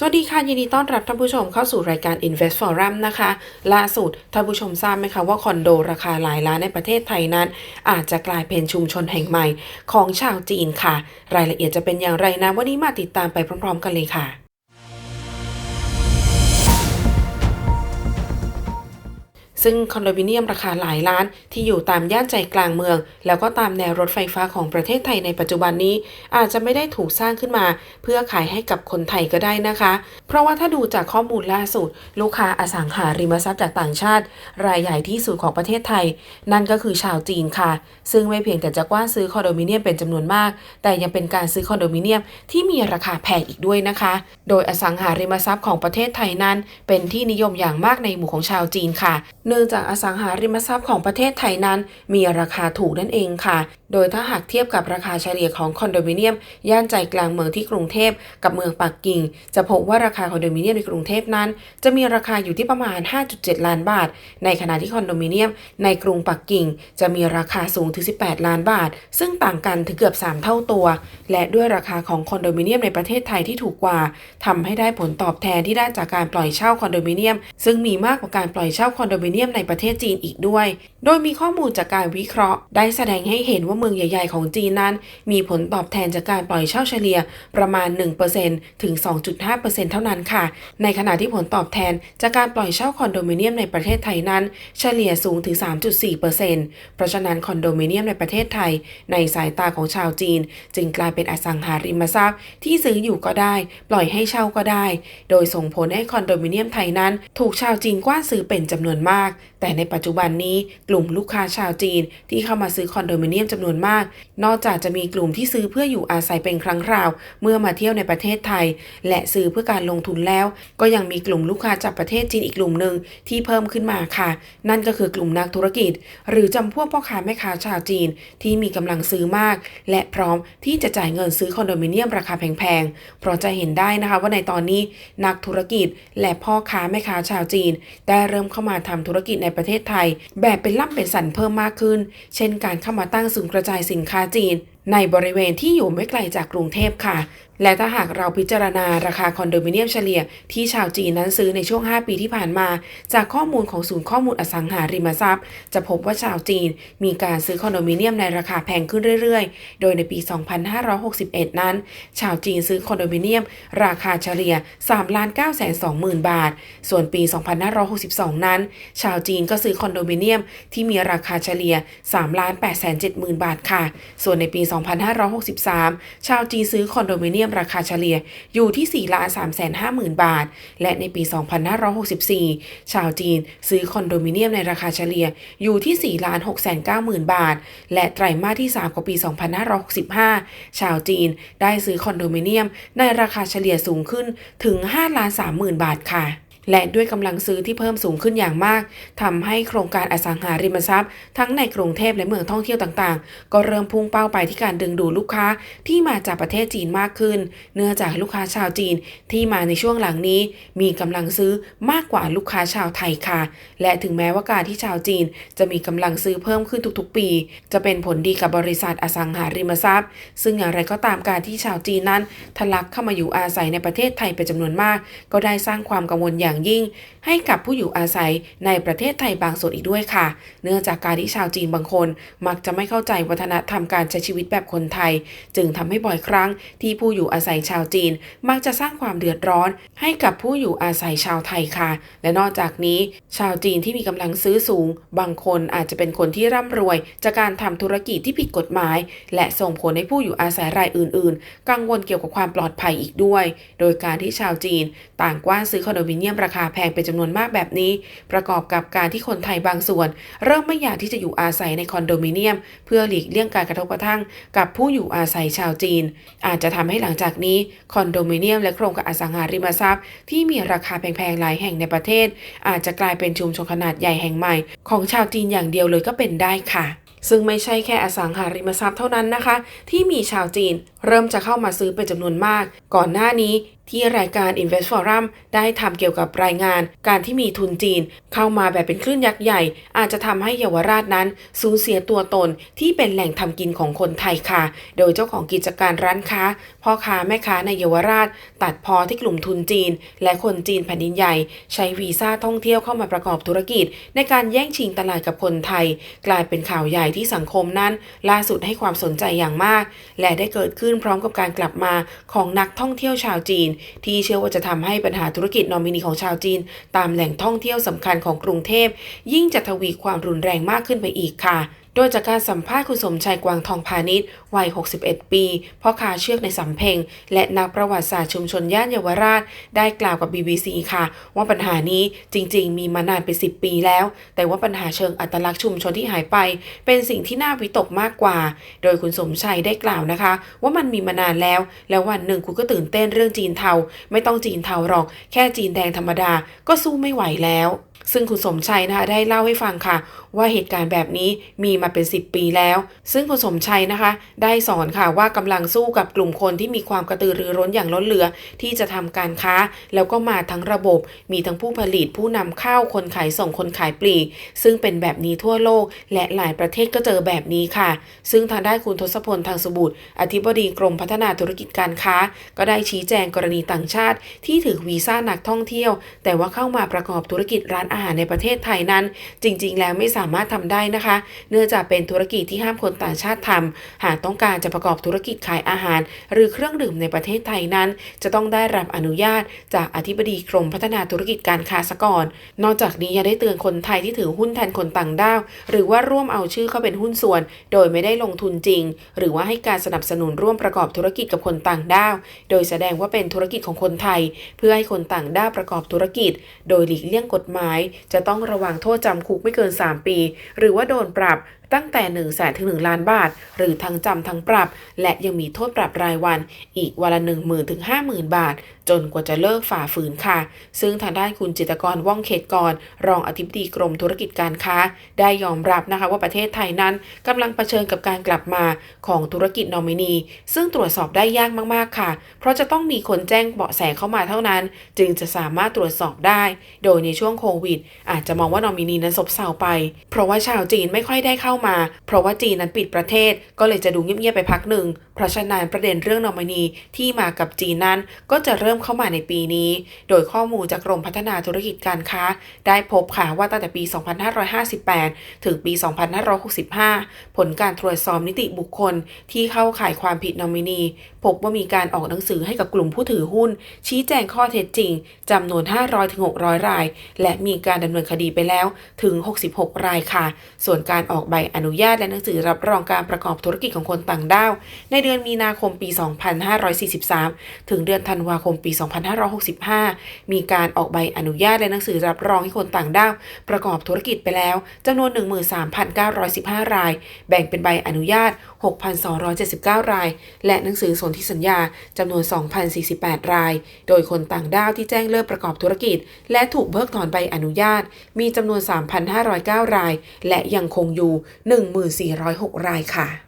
สวัสดีค่ะ ยินดีต้อนรับท่านผู้ชมเข้าสู่รายการ Invest Forum นะคะ ล่าสุดท่านผู้ชมทราบไหมคะว่าคอนโดราคาหลายล้านในประเทศไทยนั้น อาจจะกลายเป็นชุมชนแห่งใหม่ของชาวจีนค่ะ รายละเอียดจะเป็นอย่างไรนะวันนี้มาติดตามไปพร้อม ๆ กันเลยค่ะ ซึ่งคอนโดมิเนียมราคาหลายล้านที่อยู่ตามย่านใจกลางเมือง แล้วก็ตามแนวรถไฟฟ้าของประเทศไทยในปัจจุบันนี้ อาจจะไม่ได้ถูกสร้างขึ้นมา เพื่อขายให้กับคนไทยก็ได้นะคะ เพราะว่าถ้าดูจากข้อมูลล่าสุด ลูกค้าอสังหาริมทรัพย์จากต่างชาติ รายใหญ่ที่สุดของประเทศไทย นั่นก็คือชาวจีนค่ะ ซึ่งไม่เพียงแต่จะกว้านซื้อคอนโดมิเนียมเป็นจำนวนมาก แต่ยังเป็นการซื้อคอนโดมิเนียมที่มีราคาแพงอีกด้วยนะคะ โดยอสังหาริมทรัพย์ของประเทศไทยนั้น เป็นที่นิยมอย่างมากในหมู่ของชาวจีนค่ะเนื่องจากอสังหาริมทรัพย์ของประเทศไทยนั้น มีราคาถูกนั่นเองค่ะโดยถ้าหากเทียบกับราคาเฉลี่ยของคอนโดมิเนียม ย่านใจกลางเมืองที่กรุงเทพกับเมืองปักกิ่ง จะพบว่าราคาคอนโดมิเนียมในกรุงเทพนั้น จะมีราคาอยู่ที่ประมาณ 5.7 ล้านบาท ในขณะที่คอนโดมิเนียมในกรุงปักกิ่ง จะมีราคาสูงถึง 18 ล้านบาท ซึ่งต่างกันถึงเกือบ 3 เท่าตัว และด้วยราคาของคอนโดมิเนียมในประเทศไทยที่ถูกกว่าทำให้ได้ผลตอบแทนที่ได้จากการปล่อยเช่าคอนโดมิเนียม ซึ่งมีมากกว่าการปล่อยเช่าคอนโดมิเนียมในประเทศจีนอีกด้วย โดยมีข้อมูลจากการวิเคราะห์ ได้แสดงให้เห็นว่าเมืองใหญ่ ๆ ของจีนนั้น มีผลตอบแทนจากการปล่อยเช่าเฉลี่ยประมาณ 1%ถึง 2.5%เท่านั้นค่ะ ในขณะที่ผลตอบแทนจากการปล่อยเช่าคอนโดมิเนียมในประเทศไทยนั้น เฉลี่ยสูงถึง 3.4%เพราะฉะนั้นคอนโดมิเนียมในประเทศไทย ในสายตาของชาวจีน จึงกลายเป็นอสังหาริมทรัพย์ ที่ซื้ออยู่ก็ได้ ปล่อยให้เช่าก็ได้ โดยส่งผลให้คอนโดมิเนียมไทยนั้น ถูกชาวจีนกว้านซื้อเป็นจำนวนมากแต่ในปัจจุบันนี้กลุ่มลูกค้าชาวจีนที่เข้ามาซื้อคอนโดมิเนียมจำนวนมาก นอกจากจะมีกลุ่มที่ซื้อเพื่ออยู่อาศัยเป็นครั้งคราว เมื่อมาเที่ยวในประเทศไทย และซื้อเพื่อการลงทุนแล้ว ก็ยังมีกลุ่มลูกค้าจากประเทศจีนอีกกลุ่มหนึ่งที่เพิ่มขึ้นมาค่ะ นั่นก็คือกลุ่มนักธุรกิจ หรือจำพวกพ่อค้าแม่ค้าชาวจีนที่มีกำลังซื้อมาก และพร้อมที่จะจ่ายเงินซื้อคอนโดมิเนียมราคาแพงๆเพราะจะเห็นได้นะคะว่าในตอนนี้นักธุรกิจและพ่อค้าแม่ค้าชาวจีน ได้เริ่มเข้ามาทำธุรกิจในประเทศไทย แบบเป็นล่ำเป็นสันเพิ่มมากขึ้น เช่นการเข้ามาตั้งศูนย์กระจายสินค้าจีน ในบริเวณที่อยู่ไม่ไกลจากกรุงเทพค่ะ และถ้าหากเราพิจารณาราคาคอนโดมิเนียมเฉลี่ยที่ชาวจีนนั้นซื้อในช่วง 5 ปีที่ผ่านมา จากข้อมูลของศูนย์ข้อมูลอสังหาริมทรัพย์ จะพบว่าชาวจีนมีการซื้อคอนโดมิเนียมในราคาแพงขึ้นเรื่อยๆ โดยในปี 2561 นั้น ชาวจีนซื้อคอนโดมิเนียม ราคาเฉลี่ย3ล้าน9 2 0 0 0 0บาท ส่วนปี 2562 นั้น ชาวจีนก็ซื้อคอนโดมิเนียมที่มีราคาเฉลี่ย3ล้าน8 7 0 0 0 0บาทค่ะ ส่วนในปี 2 2563 ชาวจีนซื้อคอนโดมิเนียมราคาเฉลี่ยอยู่ที่ 4 ล้าน 3 5 0 0 0 0 บาท และในปี 2564 ชาวจีนซื้อคอนโดมิเนียมในราคาเฉลี่ยอยู่ที่ 4 ล้าน 6 9 0 0 0 0 บาท และไตรมาสที่ 3 ของปี 2565 ชาวจีนได้ซื้อคอนโดมิเนียมในราคาเฉลี่ยสูงขึ้นถึง 5 ล้าน 3 0,000 บาทค่ะ และด้วยกำลังซื้อที่เพิ่มสูงขึ้นอย่างมากทำให้โครงการอสังหาริมทรัพย์ ทั้งในกรุงเทพและเมืองท่องเที่ยวต่างๆ ก็เริ่มพุ่งเป้าไปที่การดึงดูดลูกค้าที่มาจากประเทศจีนมากขึ้น เนื่องจากลูกค้าชาวจีนที่มาในช่วงหลังนี้ มีกำลังซื้อมากกว่าลูกค้าชาวไทยค่ะ และถึงแม้ว่าการที่ชาวจีน จะมีกำลังซื้อเพิ่มขึ้นทุกๆ ปี จะเป็นผลดีกับบริษัทอสังหาริมทรัพย์ ซึ่งอย่างไรก็ตามการที่ชาวจีนนั้นทะลักเข้ามาอยู่อาศัยในประเทศไทยเป็นจำนวนมาก ก็ได้สร้างความกังวลอย่างยิ่ง ให้กับผู้อยู่อาศัยในประเทศไทยบางส่วนอีกด้วยค่ะ เนื่องจากการที่ชาวจีนบางคน มักจะไม่เข้าใจวัฒนธรรมการใช้ชีวิตแบบคนไทย จึงทำให้บ่อยครั้งที่ผู้อยู่อาศัยชาวจีน มักจะสร้างความเดือดร้อน ให้กับผู้อยู่อาศัยชาวไทยค่ะ และนอกจากนี้ ชาวจีนที่มีกำลังซื้อสูง บางคนอาจจะเป็นคนที่ร่ำรวย จากการทำธุรกิจที่ผิดกฎหมาย และส่งผลให้ผู้อยู่อาศัยรายอื่น ๆ กังวลเกี่ยวกับความปลอดภัยอีกด้วย โดยการที่ชาวจีน ต่างกว้านซื้อคอนโดมิเนียมราราคาแพงเป็นจำนวนมากแบบนี้ ประกอบกับการที่คนไทยบางส่วน เริ่มไม่อยากที่จะอยู่อาศัยในคอนโดมิเนียม เพื่อหลีกเลี่ยงการกระทบกระทั่ง กับผู้อยู่อาศัยชาวจีน อาจจะทำให้หลังจากนี้คอนโดมิเนียมและโครงการอสังหาริมทรัพย์ ที่มีราคาแพงๆหลายแห่งในประเทศ อาจจะกลายเป็นชุมชนขนาดใหญ่แห่งใหม่ ของชาวจีนอย่างเดียวเลยก็เป็นได้ค่ะซึ่งไม่ใช่แค่อสังหาริมทรัพย์เท่านั้นนะคะ ที่มีชาวจีนเริ่มจะเข้ามาซื้อเป็นจำนวนมาก ก่อนหน้านี้ ที่รายการ Invest Forum ได้ทำเกี่ยวกับรายงาน การที่มีทุนจีน เข้ามาแบบเป็นคลื่นยักษ์ใหญ่ อาจจะทำให้เยาวราชนั้นสูญเสียตัวตนที่เป็นแหล่งทำกินของคนไทยค่ะ โดยเจ้าของกิจการร้านค้า พ่อค้าแม่ค้าในเยาวราช ตัดพอที่กลุ่มทุนจีน และคนจีนแผ่นดินใหญ่ ใช้วีซ่าท่องเที่ยวเข้ามาประกอบธุรกิจ ในการแย่งชิงตลาดกับคนไทย กลายเป็นข่าวใหญ่ที่สังคมนั้น ล่าสุดให้ความสนใจอย่างมาก และได้เกิดขึ้นพร้อมกับการกลับมาของนักท่องเที่ยวชาวจีนที่เชื่อว่าจะทำให้ปัญหาธุรกิจนอมินีของชาวจีน ตามแหล่งท่องเที่ยวสำคัญของกรุงเทพ ยิ่งจะทวีความรุนแรงมากขึ้นไปอีกค่ะ โดยจากการสัมภาษณ์คุณสมชัยกวางทองพาณิชย์วัย 61 ปีพ่อค้าเชือกในสำเพ็ง และนักประวัติศาสตร์ชุมชนย่านเยาวราช ได้กล่าวกับ BBC ค่ะ ว่าปัญหานี้จริง ๆ มีมานานเป็น 10 ปีแล้ว แต่ว่าปัญหาเชิงอัตลักษณ์ชุมชนที่หายไป เป็นสิ่งที่น่าวิตกมากกว่า โดยคุณสมชัยได้กล่าวนะคะ ว่ามันมีมานานแล้ว แล้ววันหนึ่งคุณก็ตื่นเต้นเรื่องจีนเทา ไม่ต้องจีนเทาหรอก แค่จีนแดงธรรมดาก็สู้ไม่ไหวแล้ว ซึ่งคุณสมชัยนะคะได้เล่าให้ฟังค่ะ ว่าเหตุการณ์แบบนี้มีมาเป็น 10 ปีแล้ว ซึ่งคุณสมชัยนะคะ ได้สอนค่ะว่ากำลังสู้กับกลุ่มคนที่มีความกระตือรือร้นอย่างล้นเหลือ ที่จะทำการค้า แล้วก็มาทั้งระบบ มีทั้งผู้ผลิตผู้นำเข้าคนขายส่งคนขายปลีกซึ่งเป็นแบบนี้ทั่วโลก และหลายประเทศก็เจอแบบนี้ค่ะ ซึ่งทางด้านคุณทศพลทางสบุตรอธิบดีกรมพัฒนาธุรกิจการค้า ก็ได้ชี้แจงกรณีต่างชาติ ที่ถือวีซ่านักท่องเที่ยว แต่ว่าเข้ามาประกอบธุรกิจร้านอาาหารในประเทศไทยนั้น จริง ๆ แล้วไม่สามารถทำได้นะคะ เนื่องจากเป็นธุรกิจที่ห้ามคนต่างชาติทำหากต้องการจะประกอบธุรกิจขายอาหาร หรือเครื่องดื่มในประเทศไทยนั้น จะต้องได้รับอนุญาต จากอธิบดีกรมพัฒนาธุรกิจการค้าซะก่อน นอกจากนี้ยังได้เตือนคนไทยที่ถือหุ้นแทนคนต่างด้าวหรือว่าร่วมเอาชื่อเข้าเป็นหุ้นส่วน โดยไม่ได้ลงทุนจริง หรือว่าให้การสนับสนุนร่วมประกอบธุรกิจกับคนต่างด้าว โดยแสดงว่าเป็นธุรกิจของคนไทย เพื่อให้คนต่างด้าวประกอบธุรกิจ โดยหลีกเลี่ยงกฎหมายจะต้องระวังโทษจำคุกไม่เกิน 3 ปี หรือว่าโดนปรับ ตั้งแต่1นึ่งแสนถึง 1 ล้านบาท หรือทั้งจำทั้งปรับ และยังมีโทษปรับรายวัน อีกวันละ 1 0,000ถึง50,000บาท จนกว่าจะเลิกฝ่าฝืนค่ะ ซึ่งทางด้านคุณจิตกรว่องเขตกร รองอธิบดีกรมธุรกิจการค้า ได้ยอมรับนะคะว่าประเทศไทยนั้นกำลังเผชิญกับการกลับมาของธุรกิจนอมินี ซึ่งตรวจสอบได้ยากมากๆค่ะ เพราะจะต้องมีคนแจ้งเบาะแสเข้ามาเท่านั้น จึงจะสามารถตรวจสอบได้ โดยในช่วงโควิด อาจจะมองว่านอมินีนั้นซบเซาไป เพราะว่าชาวจีนไม่ค่อยได้เข้ามา เพราะว่าจีนนั้นปิดประเทศก็เลยจะดูเงียบๆไปพักหนึ่ง เพราะฉะนั้นประเด็นเรื่องนอมินีที่มากับจีนนั้นก็จะเริ่มเข้ามาในปีนี้ โดยข้อมูลจากกรมพัฒนาธุรกิจการค้า ได้พบค่ะว่าตั้งแต่ปี 2558 ถึงปี 2565 ผลการตรวจสอบนิติบุคคลที่เข้าข่ายความผิดนอมินี พบว่ามีการออกหนังสือให้กับกลุ่มผู้ถือหุ้น ชี้แจงข้อเท็จจริงจำนวน 500-600 ราย และมีการดำเนินคดีไปแล้วถึง 66 รายค่ะ ส่วนการออกใบอนุญาตและหนังสือรับรองการประกอบธุรกิจของคนต่างด้าวในเดือนมีนาคมปี 2543 ถึงเดือนธันวาคมปี 2565 มีการออกใบอนุญาตและหนังสือรับรองให้คนต่างด้าวประกอบธุรกิจไปแล้วจำนวน 13,915 ราย แบ่งเป็นใบอนุญาต 6,279 ราย และหนังสือสนธิสัญญาจำนวน 2,048 ราย โดยคนต่างด้าวที่แจ้งเลิกประกอบธุรกิจ และถูกเพิกถอนใบอนุญาต มีจำนวน 3,509 ราย และยังคงอยู่ 1406 รายค่ะ